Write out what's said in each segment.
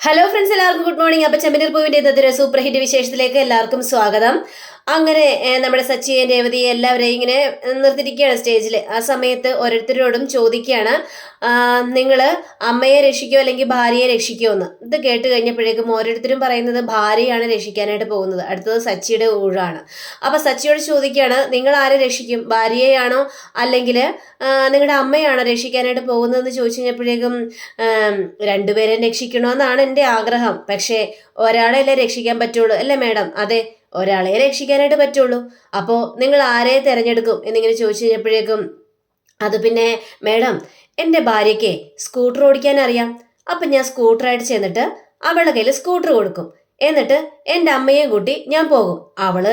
Hello friends എല്ലാവർക്കും good morning അപ്പൊ ചെമ്പനീർ പൂവിന്റെ ഇന്നത്തെ സൂപ്പർ ഹിറ്റ് വിശേഷത്തിലേക്ക് എല്ലാവർക്കും സ്വാഗതം. അങ്ങനെ നമ്മുടെ സച്ചിയെ രേവതി എല്ലാവരെയും ഇങ്ങനെ നിർത്തിരിക്കുകയാണ് സ്റ്റേജിൽ. ആ സമയത്ത് ഓരോരുത്തരോടും ചോദിക്കുകയാണ് നിങ്ങൾ അമ്മയെ രക്ഷിക്കോ അല്ലെങ്കിൽ ഭാര്യയെ രക്ഷിക്കോ എന്ന്. ഇത് കേട്ട് കഴിഞ്ഞപ്പോഴേക്കും ഓരോരുത്തരും പറയുന്നത് ഭാര്യയാണ് രക്ഷിക്കാനായിട്ട് പോകുന്നത്. അടുത്തത് സച്ചിയുടെ ഊഴാണ്. അപ്പോൾ സച്ചിയോട് ചോദിക്കുകയാണ് നിങ്ങൾ ആരെ രക്ഷിക്കും? ഭാര്യയെയാണോ അല്ലെങ്കിൽ നിങ്ങളുടെ അമ്മയാണോ രക്ഷിക്കാനായിട്ട് പോകുന്നതെന്ന് ചോദിച്ചു കഴിഞ്ഞപ്പോഴേക്കും രണ്ടുപേരെയും രക്ഷിക്കണമെന്നാണ് എന്റെ ആഗ്രഹം. പക്ഷേ ഒരാളെ അല്ലേ രക്ഷിക്കാൻ പറ്റുള്ളൂ? അല്ലേ മേഡം? അതെ ഒരാളെ രക്ഷിക്കാനായിട്ട് പറ്റുള്ളൂ. അപ്പോൾ നിങ്ങൾ ആരെ തിരഞ്ഞെടുക്കും എന്നിങ്ങനെ ചോദിച്ചു കഴിഞ്ഞപ്പോഴേക്കും അത് പിന്നെ മേഡം എന്റെ ഭാര്യയ്ക്ക് സ്കൂട്ടർ ഓടിക്കാൻ അറിയാം. അപ്പം ഞാൻ സ്കൂട്ടറായിട്ട് ചെന്നിട്ട് അവളുടെ കയ്യിൽ സ്കൂട്ടർ കൊടുക്കും. എന്നിട്ട് എന്റെ അമ്മയെയും കൂട്ടി ഞാൻ പോകും. അവൾ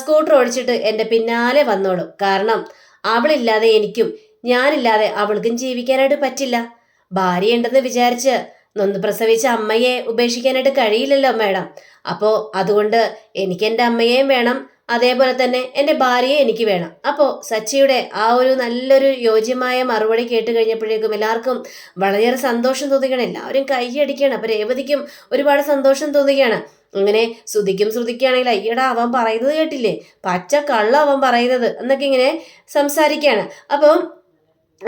സ്കൂട്ടർ ഓടിച്ചിട്ട് എന്റെ പിന്നാലെ വന്നോളും. കാരണം അവളില്ലാതെ എനിക്കും ഞാനില്ലാതെ അവൾക്കും ജീവിക്കാനായിട്ട് പറ്റില്ല. ഭാര്യ ഉണ്ടെന്ന് വിചാരിച്ച് നൊന്ന് പ്രസവിച്ച അമ്മയെ ഉപേക്ഷിക്കാനായിട്ട് കഴിയില്ലല്ലോ മേഡം. അപ്പോൾ അതുകൊണ്ട് എനിക്ക് എന്റെ അമ്മയെയും വേണം അതേപോലെ തന്നെ എന്റെ ഭാര്യയെ എനിക്ക് വേണം. അപ്പോൾ സച്ചിയുടെ ആ ഒരു നല്ലൊരു യോജ്യമായ മറുപടി കേട്ട് കഴിഞ്ഞപ്പോഴേക്കും എല്ലാവർക്കും വളരെയേറെ സന്തോഷം തോന്നുകയാണ് എല്ലാവരും കൈയടിക്കുകയാണ് അപ്പോൾ രേവതിക്കും ഒരുപാട് സന്തോഷം തോന്നുകയാണ് അങ്ങനെ ശ്രുതിക്കും ശ്രുതിക്കുകയാണെങ്കിൽ അയ്യടാ അവൻ പറയുന്നത് കേട്ടില്ലേ? പച്ച കള്ള അവൻ പറയുന്നത് എന്നൊക്കെ ഇങ്ങനെ സംസാരിക്കുകയാണ്. അപ്പം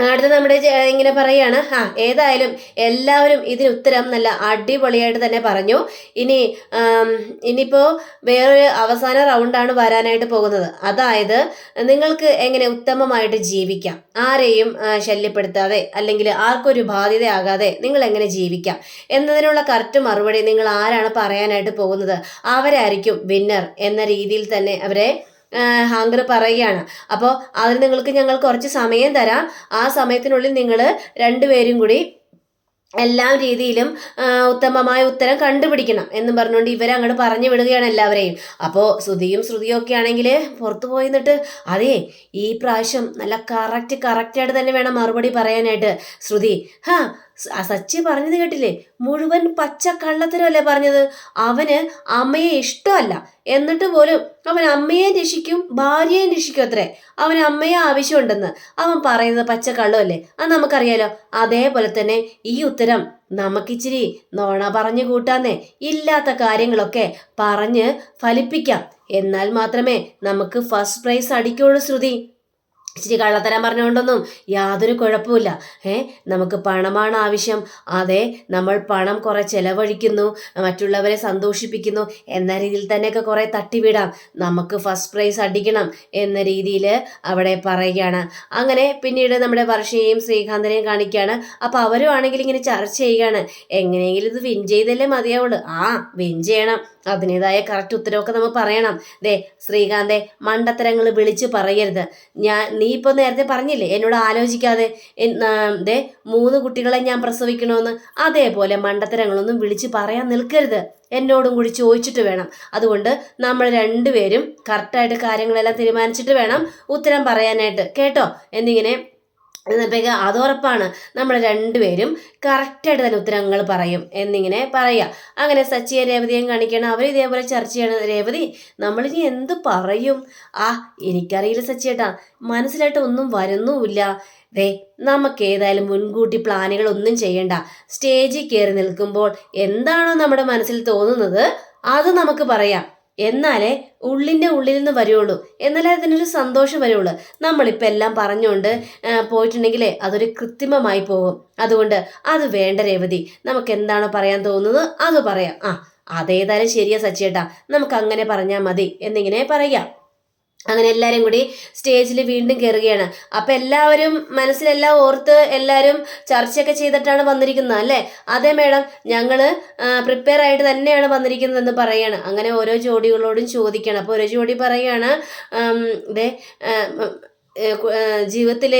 അടുത്ത നമ്മുടെ ഇങ്ങനെ പറയാണ്. ആ ഏതായാലും എല്ലാവരും ഇതിന് ഉത്തരം നല്ല അടിപൊളിയായിട്ട് തന്നെ പറഞ്ഞു. ഇനി ഇനിയിപ്പോൾ ഇനിയിപ്പോ വേറൊരു അവസാന റൗണ്ടാണ് വരാനായിട്ട് പോകുന്നത്. അതായത് നിങ്ങൾക്ക് എങ്ങനെ ഉത്തമമായിട്ട് ജീവിക്കാം? ആരെയും ശല്യപ്പെടുത്താതെ അല്ലെങ്കിൽ ആർക്കൊരു ബാധ്യതയാകാതെ നിങ്ങൾ എങ്ങനെ ജീവിക്കാം? എന്നതിനുള്ള കറക്റ്റ് മറുപടി നിങ്ങൾ ആരാണ് പറയാനായിട്ട് പോകുന്നത്? അവരായിരിക്കും വിന്നർ എന്ന രീതിയിൽ തന്നെ അവരെ ഹാങ്കർ പറയുകയാണ്. അപ്പോൾ അതിന് നിങ്ങൾക്ക് ഞങ്ങൾ കുറച്ച് സമയം തരാം. ആ സമയത്തിനുള്ളിൽ നിങ്ങൾ രണ്ടുപേരും കൂടി എല്ലാ രീതിയിലും ഉത്തമമായ ഉത്തരം കണ്ടുപിടിക്കണം എന്നും പറഞ്ഞുകൊണ്ട് ഇവരെ അങ്ങോട്ട് പറഞ്ഞു വിടുകയാണ് എല്ലാവരെയും. അപ്പോൾ ശ്രുതിയും ശ്രുതിയും ഒക്കെ ആണെങ്കിൽ പുറത്തു പോയി നിന്നിട്ട് അതേ ഈ പ്രാവശ്യം നല്ല കറക്റ്റ് കറക്റ്റായിട്ട് തന്നെ വേണം മറുപടി പറയാനായിട്ട്. ശ്രുതി ഹാ സച്ചി പറഞ്ഞത് കേട്ടില്ലേ? മുഴുവൻ പച്ച കള്ളത്തരല്ലേ പറഞ്ഞത്? അവന് അമ്മയെ ഇഷ്ടമല്ല. എന്നിട്ട് പോലും അവൻ അമ്മയെ രക്ഷിക്കും ഭാര്യയെ രക്ഷിക്കും അത്രേ. അവൻ അമ്മയെ ആവശ്യമുണ്ടെന്ന് അവൻ പറയുന്നത് പച്ച കള്ളമല്ലേ? അത് നമുക്കറിയാലോ. അതേപോലെ തന്നെ ഈ ഉത്തരം നമുക്കിച്ചിരി നോണ പറഞ്ഞു കൂട്ടാന്നേ. ഇല്ലാത്ത കാര്യങ്ങളൊക്കെ പറഞ്ഞ് ഫലിപ്പിക്കാം. എന്നാൽ മാത്രമേ നമുക്ക് ഫസ്റ്റ് പ്രൈസ് അടിക്കുള്ളൂ ശ്രുതി. ഇച്ചിരി കള്ളത്തരം പറഞ്ഞുകൊണ്ടൊന്നും യാതൊരു കുഴപ്പമില്ല ഏ നമുക്ക് പണമാണ് ആവശ്യം. അതെ നമ്മൾ പണം കുറെ ചെലവഴിക്കുന്നു മറ്റുള്ളവരെ സന്തോഷിപ്പിക്കുന്നു എന്ന രീതിയിൽ തന്നെയൊക്കെ കുറെ തട്ടിവിടാം. നമുക്ക് ഫസ്റ്റ് പ്രൈസ് അടിക്കണം എന്ന രീതിയിൽ അവിടെ പറയുകയാണ്. അങ്ങനെ പിന്നീട് നമ്മുടെ വർഷയെയും ശ്രീകാന്തനെയും കാണിക്കുകയാണ്. അപ്പോൾ അവരും ആണെങ്കിൽ ഇങ്ങനെ ചർച്ച ചെയ്യുകയാണ്. എങ്ങനെയെങ്കിലും ഇത് വിൻ ചെയ്തല്ലേ മതിയാവുള്ളൂ. ആ വിൻ ചെയ്യണം. അതിന്റെതായ കറക്റ്റ് ഉത്തരവൊക്കെ നമ്മൾ പറയണം. ദേ ശ്രീകാന്തെ മണ്ടത്തരങ്ങൾ വിളിച്ച് പറയരുത്. ഞാൻ നീ ഇപ്പോൾ നേരത്തെ പറഞ്ഞില്ലേ എന്നോട് ആലോചിക്കാതെ ദേ മൂന്ന് കുട്ടികളെ ഞാൻ പ്രസവിക്കണമെന്ന് അതേപോലെ മണ്ടത്തരങ്ങളൊന്നും വിളിച്ച് പറയാൻ നിൽക്കരുത്. എന്നോടും കൂടി ചോദിച്ചിട്ട് വേണം. അതുകൊണ്ട് നമ്മൾ രണ്ടുപേരും കറക്റ്റായിട്ട് കാര്യങ്ങളെല്ലാം തീരുമാനിച്ചിട്ട് വേണം ഉത്തരം പറയാനായിട്ട്. കേട്ടോ? എന്നിങ്ങനെ എന്നപ്പോഴേക്ക് അത് ഉറപ്പാണ്. നമ്മൾ രണ്ടുപേരും കറക്റ്റായിട്ട് തന്നെ ഉത്തരങ്ങൾ പറയും എന്നിങ്ങനെ പറയുക അങ്ങനെ സച്ചിയെ രേവതിയും കാണിക്കണം അവർ ഇതേപോലെ ചർച്ച ചെയ്യണം. രേവതി നമ്മളിനി എന്ത് പറയും? ആ എനിക്കറിയില്ല സച്ചിയേട്ടാ. മനസ്സിലായിട്ട് ഒന്നും വരുന്നുമില്ല. ദേ നമുക്ക് ഏതായാലും മുൻകൂട്ടി പ്ലാനുകൾ ഒന്നും ചെയ്യണ്ട. സ്റ്റേജിൽ കയറി നിൽക്കുമ്പോൾ എന്താണോ നമ്മുടെ മനസ്സിൽ തോന്നുന്നത് അത് നമുക്ക് പറയാം. എന്നാലേ ഉള്ളിന്റെ ഉള്ളിൽ നിന്ന് വരുള്ളൂ. എന്നാലേ അതിനൊരു സന്തോഷം വരുള്ളൂ. നമ്മളിപ്പോൾ എല്ലാം പറഞ്ഞുകൊണ്ട് പോയിട്ടുണ്ടെങ്കിലേ അതൊരു കൃത്രിമമായി പോകും. അതുകൊണ്ട് അത് വേണ്ട രേവതി. നമുക്ക് എന്താണോ പറയാൻ തോന്നുന്നത് അത് പറയാം. ആ അതേതായാലും ശരിയാ സച്ചേട്ടാ നമുക്ക് അങ്ങനെ പറഞ്ഞാൽ മതി എന്നിങ്ങനെ പറയാം. അങ്ങനെ എല്ലാവരും കൂടി സ്റ്റേജിൽ വീണ്ടും കയറുകയാണ് അപ്പം എല്ലാവരും മനസ്സിലെല്ലാം ഓർത്ത് എല്ലാവരും ചർച്ചയൊക്കെ ചെയ്തിട്ടാണ് വന്നിരിക്കുന്നത് അല്ലേ? അതേ മേഡം ഞങ്ങൾ പ്രിപ്പയർ ആയിട്ട് തന്നെയാണ് വന്നിരിക്കുന്നതെന്ന് പറയാണ്. അങ്ങനെ ഓരോ ജോഡികളോടും ചോദിക്കണം. അപ്പോൾ ഓരോ ജോഡി പറയുകയാണ് ഇതേ ജീവിതത്തിൽ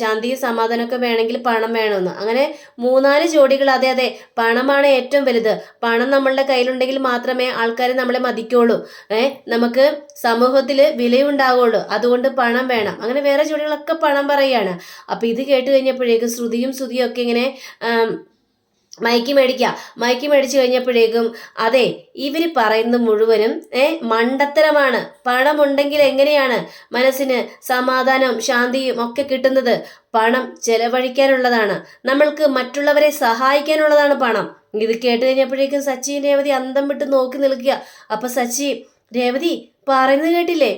ശാന്തിയും സമാധാനമൊക്കെ വേണമെങ്കിൽ പണം വേണമെന്ന്. അങ്ങനെ മൂന്നാൽ ജോഡികൾ അതെ അതെ പണമാണ് ഏറ്റവും വലുത്. പണം നമ്മളുടെ കയ്യിലുണ്ടെങ്കിൽ മാത്രമേ ആൾക്കാർ നമ്മളെ മതിക്കുള്ളൂ. ഏഹ് നമുക്ക് സമൂഹത്തിൽ വിലയുണ്ടാവുള്ളൂ അതുകൊണ്ട് പണം വേണം. അങ്ങനെ വേറെ ജോഡികളൊക്കെ പണം പറയുകയാണ്. അപ്പം ഇത് കേട്ട് കഴിഞ്ഞപ്പോഴേക്കും ശ്രുതിയും ശ്രുതിയും ഒക്കെ ഇങ്ങനെ മയക്കി മേടിക്കുക മയക്കി മേടിച്ചു കഴിഞ്ഞപ്പോഴേക്കും അതെ ഇവർ പറയുന്നത് മുഴുവനും ഏ മണ്ടത്തരമാണ്. പണമുണ്ടെങ്കിൽ എങ്ങനെയാണ് മനസ്സിന് സമാധാനവും ശാന്തിയും ഒക്കെ കിട്ടുന്നത്? പണം ചെലവഴിക്കാനുള്ളതാണ്. നമ്മൾക്ക് മറ്റുള്ളവരെ സഹായിക്കാനുള്ളതാണ് പണം. ഇത് കേട്ട് കഴിഞ്ഞപ്പോഴേക്കും സച്ചി രേവതി അന്തം വിട്ട് നോക്കി നിൽക്കുക. അപ്പൊ സച്ചി രേവതി പറയുന്നത് കേട്ടില്ലേ?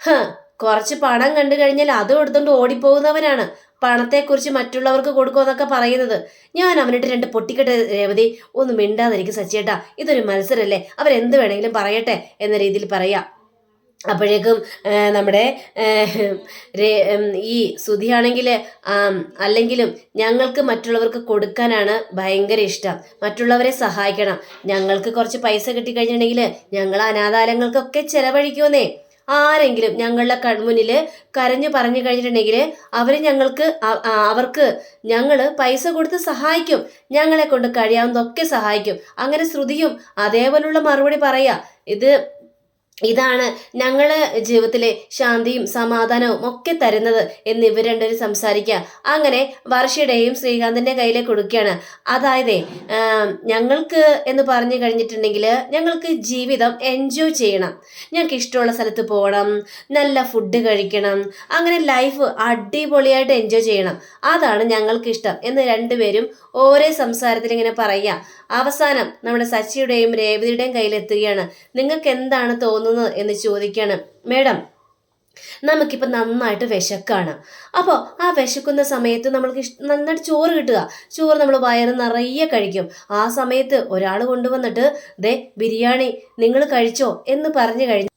ഹ കുറച്ച് പണം കണ്ടു കഴിഞ്ഞാൽ അത് എടുത്തോണ്ട് ഓടിപ്പോകുന്നവനാണ്. പണത്തെക്കുറിച്ച് മറ്റുള്ളവർക്ക് കൊടുക്കുമെന്നൊക്കെ പറയുന്നത്. ഞാൻ അവനിട്ട് രണ്ട് പൊട്ടിക്കെട്ട് രേവതി ഒന്ന് മിണ്ടാതിരിക്കും സച്ചിയേട്ടാ. ഇതൊരു മത്സരമല്ലേ അവരെന്ത് വേണമെങ്കിലും പറയട്ടെ എന്ന രീതിയിൽ പറയാം. അപ്പോഴേക്കും നമ്മുടെ ഈ സുധിയാണെങ്കിൽ അല്ലെങ്കിലും ഞങ്ങൾക്ക് മറ്റുള്ളവർക്ക് കൊടുക്കാനാണ് ഭയങ്കര ഇഷ്ടം. മറ്റുള്ളവരെ സഹായിക്കണം. ഞങ്ങൾക്ക് കുറച്ച് പൈസ കിട്ടിക്കഴിഞ്ഞിട്ടുണ്ടെങ്കിൽ ഞങ്ങൾ അനാഥാലയങ്ങൾക്കൊക്കെ ചെലവഴിക്കുമെന്നേ. ആരെങ്കിലും ഞങ്ങളുടെ കൺമുന്നിൽ കരഞ്ഞു പറഞ്ഞു കഴിഞ്ഞിട്ടുണ്ടെങ്കിൽ അവർ ഞങ്ങൾക്ക് അവർക്ക് ഞങ്ങൾ പൈസ കൊടുത്ത് സഹായിക്കും. ഞങ്ങളെ കൊണ്ട് കഴിയാവുന്നതൊക്കെ സഹായിക്കും. അങ്ങനെ ശ്രുതിയും അതേപോലുള്ള മറുപടി പറയാ. ഇത് ഇതാണ് ഞങ്ങൾ ജീവിതത്തിലെ ശാന്തിയും സമാധാനവും ഒക്കെ തരുന്നത് എന്ന് ഇവർ രണ്ടുപേരും സംസാരിക്കുക. അങ്ങനെ വർഷയുടെയും ശ്രീകാന്തിന്റെ കയ്യിലെ കൊടുക്കുകയാണ്. അതായത് ഞങ്ങൾക്ക് എന്ന് പറഞ്ഞു കഴിഞ്ഞിട്ടുണ്ടെങ്കിൽ ഞങ്ങൾക്ക് ജീവിതം എൻജോയ് ചെയ്യണം. ഞങ്ങൾക്ക് ഇഷ്ടമുള്ള സ്ഥലത്ത് പോകണം നല്ല ഫുഡ് കഴിക്കണം അങ്ങനെ ലൈഫ് അടിപൊളിയായിട്ട് എൻജോയ് ചെയ്യണം. അതാണ് ഞങ്ങൾക്ക് ഇഷ്ടം എന്ന് രണ്ടുപേരും ഓരോ സംസാരത്തിൽ ഇങ്ങനെ പറയുക. അവസാനം നമ്മുടെ സച്ചിയുടെയും രേവതിയുടെയും കയ്യിലെത്തുകയാണ്. നിങ്ങൾക്ക് എന്താണ് തോന്നുന്നത്? എന്ന് ചോദിക്കുകയാണ് മേഡം നമുക്കിപ്പോൾ നന്നായിട്ട് വിശക്കാണ്. അപ്പോൾ ആ വിശക്കുന്ന സമയത്ത് നമ്മൾക്ക് നന്നായിട്ട് ചോറ് കിട്ടുക. ചോറ് നമ്മൾ വയറ് നിറയെ കഴിക്കും. ആ സമയത്ത് ഒരാൾ കൊണ്ടുവന്നിട്ട് ദേ ബിരിയാണി നിങ്ങൾ കഴിച്ചോ എന്ന് പറഞ്ഞു കഴിഞ്ഞു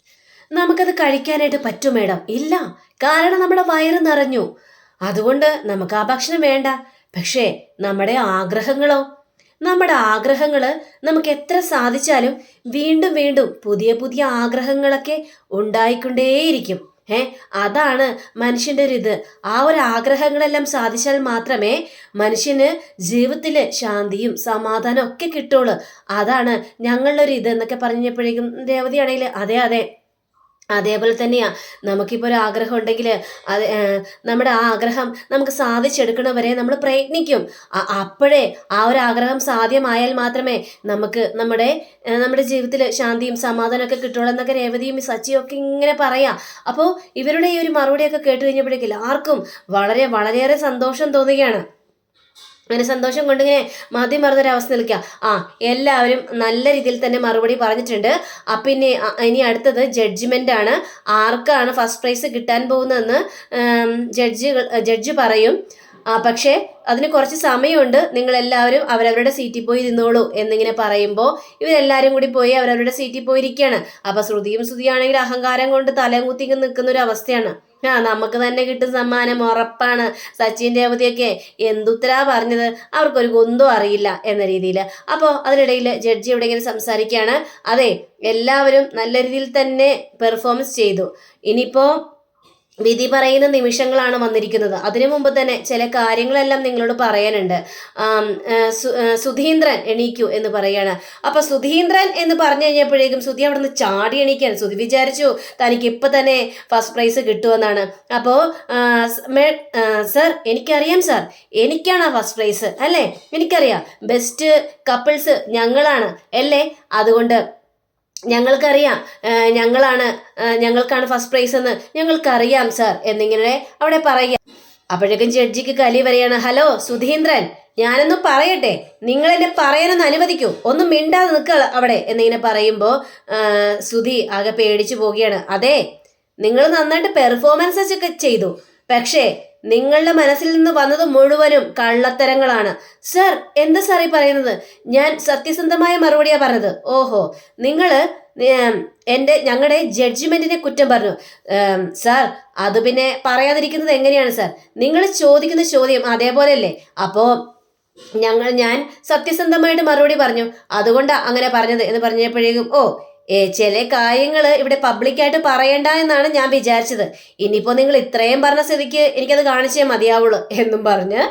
നമുക്കത് കഴിക്കാനായിട്ട് പറ്റും മേഡം. ഇല്ല. കാരണം നമ്മുടെ വയറ് നിറഞ്ഞു. അതുകൊണ്ട് നമുക്ക് ആ ഭക്ഷണം വേണ്ട. പക്ഷേ നമ്മുടെ ആഗ്രഹങ്ങളോ നമ്മുടെ ആഗ്രഹങ്ങൾ നമുക്ക് എത്ര സാധിച്ചാലും വീണ്ടും വീണ്ടും പുതിയ പുതിയ ആഗ്രഹങ്ങളൊക്കെ ഉണ്ടായിക്കൊണ്ടേയിരിക്കും. ഏ അതാണ് മനുഷ്യന്റെ ഒരു ഇത്. ആ ഒരു ആഗ്രഹങ്ങളെല്ലാം സാധിച്ചാൽ മാത്രമേ മനുഷ്യന് ജീവിതത്തിൽ ശാന്തിയും സമാധാനവും ഒക്കെ കിട്ടുള്ളൂ. അതാണ് ഞങ്ങളുടെ ഒരു ഇത് എന്നൊക്കെ പറഞ്ഞപ്പോഴേക്കും രേവതിയാണെങ്കിൽ അതെ അതെ. അതേപോലെ തന്നെയാ. നമുക്കിപ്പോൾ ഒരു ആഗ്രഹം ഉണ്ടെങ്കിൽ അത് നമ്മുടെ ആ ആഗ്രഹം നമുക്ക് സാധിച്ചെടുക്കണ വരെ നമ്മൾ പ്രയത്നിക്കും അപ്പോഴേ ആ ഒരു ആഗ്രഹം സാധ്യമായാൽ മാത്രമേ നമുക്ക് നമ്മുടെ നമ്മുടെ ജീവിതത്തിൽ ശാന്തിയും സമാധാനവും ഒക്കെ കിട്ടുള്ളൂ എന്നൊക്കെ രേവതിയും സച്ചിയൊക്കെ ഇങ്ങനെ പറയാം. അപ്പോൾ ഇവരുടെ ഈ ഒരു മറുപടിയൊക്കെ കേട്ട് കഴിഞ്ഞപ്പോഴേക്കും ആർക്കും വളരെ വളരെയേറെ സന്തോഷം തോന്നുകയാണ്. അങ്ങനെ സന്തോഷം കൊണ്ടിങ്ങനെ മതി മറന്നൊരവസ്ഥ നിൽക്കുക. ആ എല്ലാവരും നല്ല രീതിയിൽ തന്നെ മറുപടി പറഞ്ഞിട്ടുണ്ട്. ആ പിന്നെ ഇനി അടുത്തത് ജഡ്ജ്മെന്റ് ആണ്. ആർക്കാണ് ഫസ്റ്റ് പ്രൈസ് കിട്ടാൻ പോകുന്നതെന്ന് ജഡ്ജി ജഡ്ജ് പറയും. പക്ഷേ അതിന് കുറച്ച് സമയമുണ്ട്. നിങ്ങളെല്ലാവരും അവരവരുടെ സീറ്റിൽ പോയി നിന്നോളൂ എന്നിങ്ങനെ പറയുമ്പോൾ ഇവരെല്ലാവരും കൂടി പോയി അവരവരുടെ സീറ്റിൽ പോയിരിക്കുകയാണ് അപ്പോൾ ശ്രുതിയും ശ്രുതിയാണെങ്കിൽ അഹങ്കാരം കൊണ്ട് തലയും കുത്തി നിൽക്കുന്ന ഒരു അവസ്ഥയാണ് ആ നമുക്ക് തന്നെ കിട്ടും സമ്മാനം ഉറപ്പാണ്. സച്ചിൻ രേവതിയൊക്കെ എന്തുത്തരാ പറഞ്ഞത്? അവർക്കൊരു കുന്തോ അറിയില്ല എന്ന രീതിയിൽ. അപ്പോൾ അതിനിടയിൽ ജഡ്ജി ഇങ്ങനെ സംസാരിക്കുകയാണ്. അതെ എല്ലാവരും നല്ല രീതിയിൽ തന്നെ പെർഫോമൻസ് ചെയ്തു. ഇനിയിപ്പോൾ വിധി പറയുന്ന നിമിഷങ്ങളാണ് വന്നിരിക്കുന്നത്. അതിനു മുമ്പ് തന്നെ ചില കാര്യങ്ങളെല്ലാം നിങ്ങളോട് പറയാനുണ്ട്. സുധീന്ദ്രൻ എണീക്കൂ എന്ന് പറയാണ്. അപ്പൊ സുധീന്ദ്രൻ എന്ന് പറഞ്ഞു കഴിഞ്ഞപ്പോഴേക്കും സുധി അവിടെ നിന്ന് ചാടി എണീക്കാൻ സുധി വിചാരിച്ചു തനിക്ക് ഇപ്പൊ തന്നെ ഫസ്റ്റ് പ്രൈസ് കിട്ടുമെന്നാണ്. അപ്പോ സർ എനിക്കറിയാം സർ. എനിക്കാണ് ആ ഫസ്റ്റ് പ്രൈസ് അല്ലേ? എനിക്കറിയാം. ബെസ്റ്റ് കപ്പിൾസ് ഞങ്ങളാണ് അല്ലേ? അതുകൊണ്ട് ഞങ്ങൾക്കറിയാം. ഞങ്ങളാണ് ഞങ്ങൾക്കാണ് ഫസ്റ്റ് പ്രൈസ് എന്ന് ഞങ്ങൾക്കറിയാം സർ എന്നിങ്ങനെ അവിടെ പറയുക. അപ്പോഴേക്കും ജഡ്ജിക്ക് കലി വരികയാണ്. ഹലോ സുധീന്ദ്രൻ ഞാനൊന്ന് പറയട്ടെ? നിങ്ങൾ എന്നെ പറയാനൊന്ന് അനുവദിക്കൂ. ഒന്നും മിണ്ടാതെ നിൽക്കുക അവിടെ. എന്നിങ്ങനെ പറയുമ്പോൾ സുധി ആകെ പേടിച്ചു പോവുകയാണ്. അതെ നിങ്ങൾ നന്നായിട്ട് പെർഫോമൻസ് ഒക്കെ ചെയ്തു. പക്ഷേ നിങ്ങളുടെ മനസ്സിൽ നിന്ന് വന്നത് മുഴുവനും കള്ളത്തരങ്ങളാണ്. സർ എന്താ സാർ ഈ പറയുന്നത്? ഞാൻ സത്യസന്ധമായ മറുപടിയാ പറഞ്ഞത്. ഓഹോ നിങ്ങൾ എന്റെ ഞങ്ങളുടെ ജഡ്ജ്മെന്റിനെ കുറ്റം പറഞ്ഞു. സാർ അത് പിന്നെ പറയാതിരിക്കുന്നത് എങ്ങനെയാണ് സാർ? നിങ്ങൾ ചോദിക്കുന്ന ചോദ്യം അതേപോലെയല്ലേ? അപ്പോൾ ഞങ്ങൾ ഞാൻ സത്യസന്ധമായിട്ട് മറുപടി പറഞ്ഞു. അതുകൊണ്ടാ അങ്ങനെ പറഞ്ഞത് എന്ന് പറഞ്ഞപ്പോഴേക്കും ഓ ചില കാര്യങ്ങൾ ഇവിടെ പബ്ലിക്കായിട്ട് പറയണ്ട എന്നാണ് ഞാൻ വിചാരിച്ചത്. ഇനിയിപ്പോൾ നിങ്ങൾ ഇത്രയും പറഞ്ഞ സ്ഥിതിക്ക് എനിക്കത് കാണിച്ചേ മതിയാവുള്ളൂ എന്നും പറഞ്ഞ്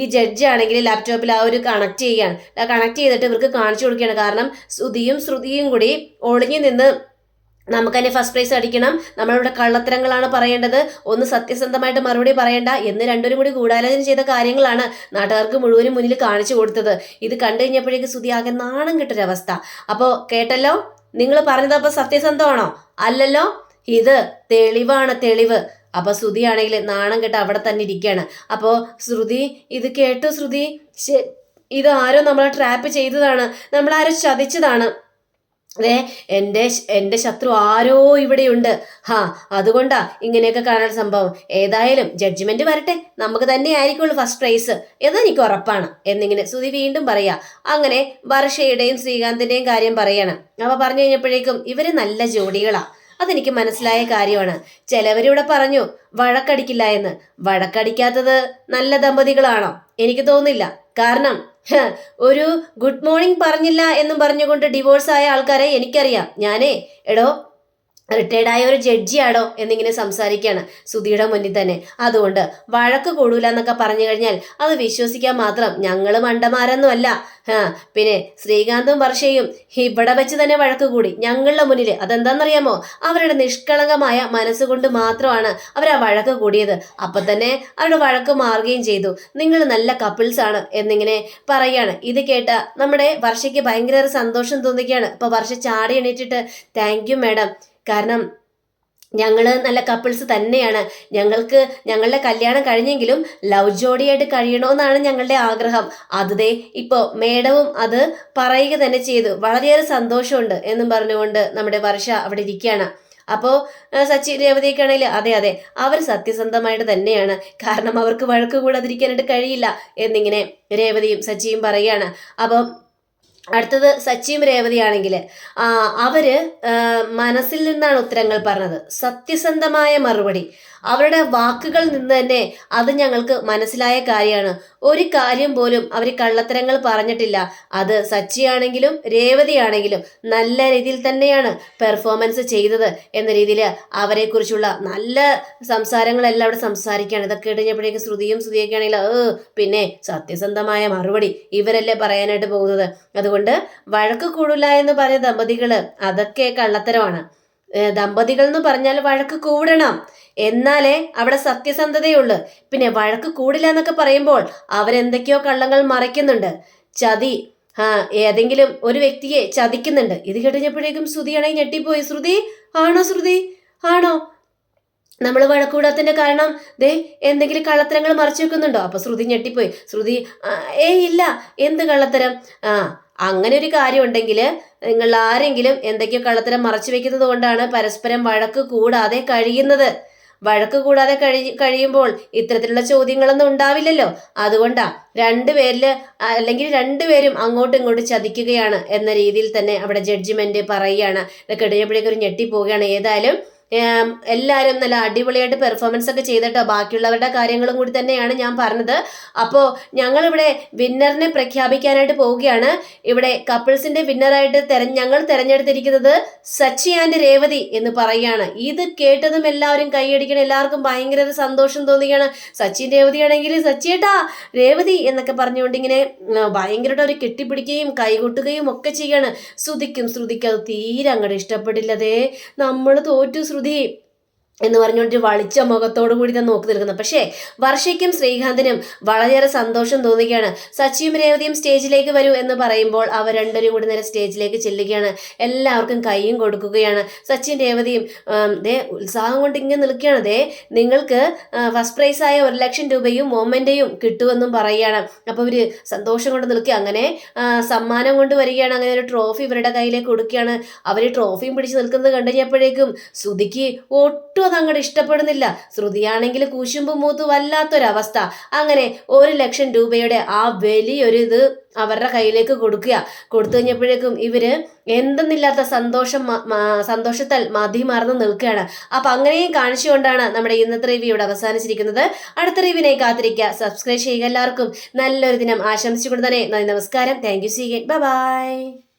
ഈ ജഡ്ജി ആണെങ്കിൽ ലാപ്ടോപ്പിൽ ആ ഒരു കണക്ട് ചെയ്യുകയാണ്. കണക്ട് ചെയ്തിട്ട് ഇവർക്ക് കാണിച്ചു കൊടുക്കുകയാണ്. കാരണം ശ്രുതിയും ശ്രുതിയും കൂടി ഒളിഞ്ഞു നിന്ന് നമുക്ക് തന്നെ ഫസ്റ്റ് പ്രൈസ് അടിക്കണം. നമ്മളിവിടെ കള്ളത്തരങ്ങളാണ് പറയേണ്ടത്. ഒന്ന് സത്യസന്ധമായിട്ട് മറുപടി പറയേണ്ട. എന്ന് രണ്ടുപേരും കൂടി ഗൂഢാലോചന ചെയ്ത കാര്യങ്ങളാണ് നാട്ടുകാർക്ക് മുഴുവനും മുന്നിൽ കാണിച്ചു കൊടുത്തത്. ഇത് കണ്ടു കഴിഞ്ഞപ്പോഴേക്ക് ശ്രുതി ആകെ നാണം കിട്ടൊരവസ്ഥ. അപ്പോൾ കേട്ടല്ലോ? നിങ്ങൾ പറഞ്ഞത് അപ്പൊ സത്യസന്ധമാണോ? അല്ലല്ലോ. ഇത് തെളിവാണ് തെളിവ്. അപ്പൊ ശ്രുതിയാണെങ്കിൽ നാണം കെട്ട് അവിടെ തന്നെ ഇരിക്കുകയാണ്. അപ്പോൾ ശ്രുതി ഇത് കേട്ടു ശ്രുതി? "ശ- ഇത് ആരോ നമ്മളെ ട്രാപ്പ് ചെയ്തതാണ്. നമ്മളാരോ ചതിച്ചതാണ്. അതെ എന്റെ എന്റെ ശത്രു ആരോ ഇവിടെയുണ്ട്. ഹാ അതുകൊണ്ടാ ഇങ്ങനെയൊക്കെ കാണാൻ സംഭവം. ഏതായാലും ജഡ്ജ്മെന്റ് വരട്ടെ. നമുക്ക് തന്നെ ആയിരിക്കുള്ളൂ ഫസ്റ്റ് പ്രൈസ് എന്നെനിക്ക് ഉറപ്പാണ്. എന്നിങ്ങനെ സുതി വീണ്ടും പറയാ. അങ്ങനെ വർഷയുടെയും ശ്രീകാന്തിന്റെയും കാര്യം പറയാണ്. അവ പറഞ്ഞു കഴിഞ്ഞപ്പോഴേക്കും ഇവർ നല്ല ജോഡികളാ. അതെനിക്ക് മനസ്സിലായ കാര്യമാണ്. ചിലവരിവിടെ പറഞ്ഞു വഴക്കടിക്കില്ല എന്ന്. വഴക്കടിക്കാത്തത് നല്ല ദമ്പതികളാണോ? എനിക്ക് തോന്നില്ല കാരണം ഒരു ഗുഡ് മോർണിംഗ് പറഞ്ഞില്ല എന്നും പറഞ്ഞുകൊണ്ട് ഡിവോഴ്സ് ആയ ആൾക്കാരെ എനിക്കറിയാം. ഞാനേ എടോ റിട്ടയർഡ് ആയ ഒരു ജഡ്ജിയാണോ എന്നിങ്ങനെ സംസാരിക്കുകയാണ് സുധിയുടെ മുന്നിൽ തന്നെ. അതുകൊണ്ട് വഴക്ക് കൂടൂല എന്നൊക്കെ പറഞ്ഞു കഴിഞ്ഞാൽ അത് വിശ്വസിക്കാൻ മാത്രം ഞങ്ങൾ മണ്ടമാരൊന്നും അല്ല. പിന്നെ ശ്രീകാന്തും വർഷയും ഇവിടെ വെച്ച് തന്നെ വഴക്ക് കൂടി. ഞങ്ങളുടെ മുന്നിൽ അതെന്താണെന്നറിയാമോ? അവരുടെ നിഷ്കളങ്കമായ മനസ്സുകൊണ്ട് മാത്രമാണ് അവർ ആ വഴക്ക് കൂടിയത്. അപ്പൊ തന്നെ അവരുടെ വഴക്ക് മാറുകയും ചെയ്തു. നിങ്ങൾ നല്ല കപ്പിൾസ് ആണ് എന്നിങ്ങനെ പറയാണ് ഇത് കേട്ട നമ്മുടെ വർഷയ്ക്ക് ഭയങ്കര സന്തോഷം തോന്നുകയാണ് അപ്പൊ വർഷ ചാടി എണീറ്റിട്ട് താങ്ക് യു മാഡം കാരണം ഞങ്ങൾ നല്ല കപ്പിൾസ് തന്നെയാണ്. ഞങ്ങൾക്ക് ഞങ്ങളുടെ കല്യാണം കഴിഞ്ഞെങ്കിലും ലവ് ജോഡിയായിട്ട് കഴിയണമെന്നാണ് ഞങ്ങളുടെ ആഗ്രഹം. അതേ ഇപ്പോൾ മേഡവും അത് പറയുക തന്നെ ചെയ്തു. വളരെയേറെ സന്തോഷമുണ്ട് എന്നും പറഞ്ഞുകൊണ്ട് നമ്മുടെ വർഷ അവിടെ ഇരിക്കുകയാണ്. അപ്പോൾ സച്ചി രേവതിക്കാണെങ്കിൽ അതെ അതെ അവർ സത്യസന്ധമായിട്ട് തന്നെയാണ്. കാരണം അവർക്ക് വഴക്ക് കൂടാതിരിക്കാനായിട്ട് കഴിയില്ല എന്നിങ്ങനെ രേവതിയും സച്ചിയും പറയുകയാണ്. അപ്പം അടുത്തത് സച്ചിയും രേവതിയാണെങ്കിൽ അവർ മനസ്സിൽ നിന്നാണ് ഉത്തരങ്ങൾ പറഞ്ഞത്. സത്യസന്ധമായ മറുപടി. അവരുടെ വാക്കുകൾ നിന്ന് തന്നെ അത് ഞങ്ങൾക്ക് മനസ്സിലായ കാര്യമാണ്. ഒരു കാര്യം പോലും അവർ കള്ളത്തരങ്ങൾ പറഞ്ഞിട്ടില്ല. അത് സച്ചിയാണെങ്കിലും രേവതിയാണെങ്കിലും നല്ല രീതിയിൽ തന്നെയാണ് പെർഫോമൻസ് ചെയ്തത് എന്ന രീതിയിൽ അവരെക്കുറിച്ചുള്ള നല്ല സംസാരങ്ങളെല്ലാം അവിടെ സംസാരിക്കുകയാണ്. ഇതൊക്കെ കഴിഞ്ഞപ്പോഴേക്കും ശ്രുതിയും ശ്രുതിയൊക്കെ ആണെങ്കിൽ പിന്നെ സത്യസന്ധമായ മറുപടി ഇവരല്ലേ പറയാനായിട്ട് പോകുന്നത്? അതുകൊണ്ട് വഴക്ക് കൂടില്ല എന്ന് പറഞ്ഞ ദമ്പതികൾ അതൊക്കെ കള്ളത്തരമാണ്. ദമ്പതികൾ എന്ന് പറഞ്ഞാൽ വഴക്ക് കൂടണം. എന്നാലേ അവിടെ സത്യസന്ധതയുള്ളു. പിന്നെ വഴക്ക് കൂടില്ല എന്നൊക്കെ പറയുമ്പോൾ അവരെന്തൊക്കെയോ കള്ളങ്ങൾ മറയ്ക്കുന്നുണ്ട്. ചതി ആ ഏതെങ്കിലും ഒരു വ്യക്തിയെ ചതിക്കുന്നുണ്ട്. ഇത് കഴിഞ്ഞപ്പോഴേക്കും ശ്രുതിയാണെങ്കിൽ ഞെട്ടിപ്പോയി. ശ്രുതി ആണോ ശ്രുതി? ആണോ? നമ്മൾ വഴക്കൂടാത്തതിന്റെ കാരണം ദേ എന്തെങ്കിലും കള്ളത്തരങ്ങൾ മറച്ചു വെക്കുന്നുണ്ടോ? അപ്പൊ ശ്രുതി ഞെട്ടിപ്പോയി. ശ്രുതി ഏ ഇല്ല. എന്ത് കള്ളത്തരം? ആ അങ്ങനെ ഒരു കാര്യം ഉണ്ടെങ്കിൽ നിങ്ങൾ ആരെങ്കിലും എന്തൊക്കെയോ കള്ളത്തരം മറച്ചു വെക്കുന്നത് കൊണ്ടാണ് പരസ്പരം വഴക്ക് കൂടാതെ കഴിയുന്നത്. വഴക്ക് കൂടാതെ കഴി കഴിയുമ്പോൾ ഇത്തരത്തിലുള്ള ചോദ്യങ്ങളൊന്നും ഉണ്ടാവില്ലല്ലോ. അതുകൊണ്ടാ രണ്ടുപേരിൽ അല്ലെങ്കിൽ രണ്ടുപേരും അങ്ങോട്ടും ഇങ്ങോട്ടും ചതിക്കുകയാണ് എന്ന രീതിയിൽ തന്നെ അവിടെ ജഡ്ജിമെന്റ് പറയുകയാണ്. ഇതൊക്കെ ഇടയപ്പോഴേക്കൊരു ഞെട്ടിപ്പോവുകയാണ്. ഏതായാലും എല്ലാവരും നല്ല അടിപൊളിയായിട്ട് പെർഫോമൻസ് ഒക്കെ ചെയ്തിട്ടോ. ബാക്കിയുള്ളവരുടെ കാര്യങ്ങളും കൂടി തന്നെയാണ് ഞാൻ പറഞ്ഞത്. അപ്പോൾ ഞങ്ങളിവിടെ വിന്നറിനെ പ്രഖ്യാപിക്കാനായിട്ട് പോവുകയാണ്. ഇവിടെ കപ്പിൾസിന്റെ വിന്നറായിട്ട് തെര ഞങ്ങൾ തിരഞ്ഞെടുത്തിരിക്കുന്നത് സച്ചി ആൻഡ് രേവതി എന്ന് പറയുകയാണ്. ഇത് കേട്ടതും എല്ലാവരും കൈയടിക്കണം. എല്ലാവർക്കും ഭയങ്കര ഒരു സന്തോഷം തോന്നുകയാണ് സച്ചിൻ രേവതി ആണെങ്കിൽ സച്ചിയേട്ടാ രേവതി എന്നൊക്കെ പറഞ്ഞുകൊണ്ട് ഇങ്ങനെ ഭയങ്കരമായിട്ട് അവർ കെട്ടിപ്പിടിക്കുകയും കൈകൊട്ടുകയും ഒക്കെ ചെയ്യാണ്. ശ്രുതിക്കും ശ്രുതിക്കും അത് തീരെ അങ്ങോട്ട് ഇഷ്ടപ്പെട്ടില്ലതേ നമ്മൾ തോറ്റു di എന്ന് പറഞ്ഞുകൊണ്ട് വളിച്ച മുഖത്തോടു കൂടി തന്നെ നോക്കി നിൽക്കുന്നത് പക്ഷേ വർഷയ്ക്കും ശ്രീകാന്തിനും വളരെയേറെ സന്തോഷം തോന്നുകയാണ്. സച്ചിയും രേവതിയും സ്റ്റേജിലേക്ക് വരൂ എന്ന് പറയുമ്പോൾ അവർ രണ്ടുപേരും കൂടി നേരെ സ്റ്റേജിലേക്ക് ചെല്ലുകയാണ്. എല്ലാവർക്കും കൈയും കൊടുക്കുകയാണ്. സച്ചിൻ രേവതിയും ദേ ഉത്സാഹം കൊണ്ട് ഇങ്ങനെ നിൽക്കുകയാണ്. ദേ നിങ്ങൾക്ക് ഫസ്റ്റ് പ്രൈസായ ഒരു ലക്ഷം രൂപയും മൊമെന്റെയും കിട്ടുമെന്നും പറയുകയാണ്. അപ്പോൾ ഇവർ സന്തോഷം കൊണ്ട് നിൽക്കുക. അങ്ങനെ സമ്മാനം കൊണ്ട് വരികയാണ്. അങ്ങനെ ഒരു ട്രോഫി ഇവരുടെ കയ്യിലേക്ക് കൊടുക്കുകയാണ്. അവർ ട്രോഫിയും പിടിച്ച് നിൽക്കുന്നത് കണ്ടു കഴിഞ്ഞപ്പോഴേക്കും ശ്രുതിക്ക് ഒട്ടും അത് അങ്ങോട്ട് ഇഷ്ടപ്പെടുന്നില്ല. ശ്രുതിയാണെങ്കിൽ കൂശുമ്പ് മൂത്ത് വല്ലാത്തൊരവസ്ഥ. അങ്ങനെ ഒരു ലക്ഷം രൂപയുടെ ആ വലിയൊരു ഇത് അവരുടെ കയ്യിലേക്ക് കൊടുക്കുക. കൊടുത്തു കഴിഞ്ഞപ്പോഴേക്കും ഇവർ എന്തെന്നില്ലാത്ത സന്തോഷം സന്തോഷത്താൽ മതി മറന്ന് നിൽക്കുകയാണ്. അപ്പൊ അങ്ങനെയും കാണിച്ചുകൊണ്ടാണ് നമ്മുടെ ഇന്നത്തെ റിവ്യൂ ഇവിടെ അവസാനിച്ചിരിക്കുന്നത്. അടുത്ത റിവ്യൂവിനെ കാത്തിരിക്കുക. സബ്സ്ക്രൈബ് ചെയ്യുക എല്ലാവർക്കും. നല്ലൊരു ദിനം ആശംസിച്ചുകൊണ്ട് തന്നെ നന്ദി നമസ്കാരം. Thank you സീഗൻ by